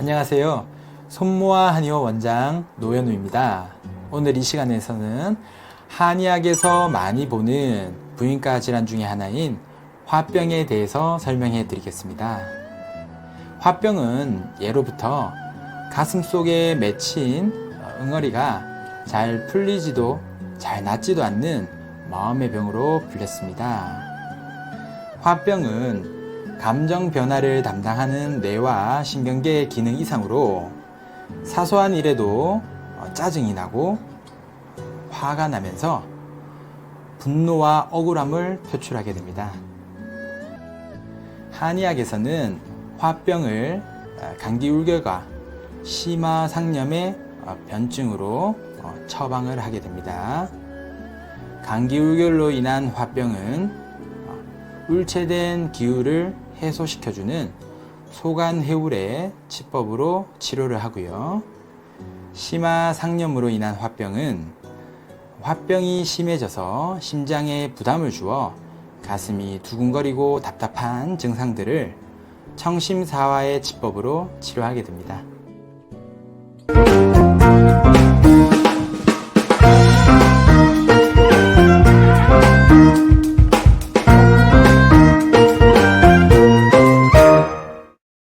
안녕하세요. 손모아 한의원 원장 노현우입니다. 오늘 이 시간에서는 한의학에서 많이 보는 부인과 질환 중에 하나인 화병에 대해서 설명해 드리겠습니다. 화병은 예로부터 가슴 속에 맺힌 응어리가 잘 풀리지도 잘 낫지도 않는 마음의 병으로 불렸습니다. 화병은 감정 변화를 담당하는 뇌와 신경계 기능 이상으로 사소한 일에도 어, 짜증이 나고 화가 나면서 분노와 억울함을 표출하게 됩니다. 한의학에서는 화병을 어, 감기울결과 심화상념의 어, 변증으로 어, 처방을 하게 됩니다. 감기울결로 인한 화병은 어, 울체된 기울을 해소시켜주는 소간해울의 치법으로 치료를 하고요. 심화 상념으로 인한 화병은 화병이 심해져서 심장에 부담을 주어 가슴이 두근거리고 답답한 증상들을 청심사화의 치법으로 치료하게 됩니다.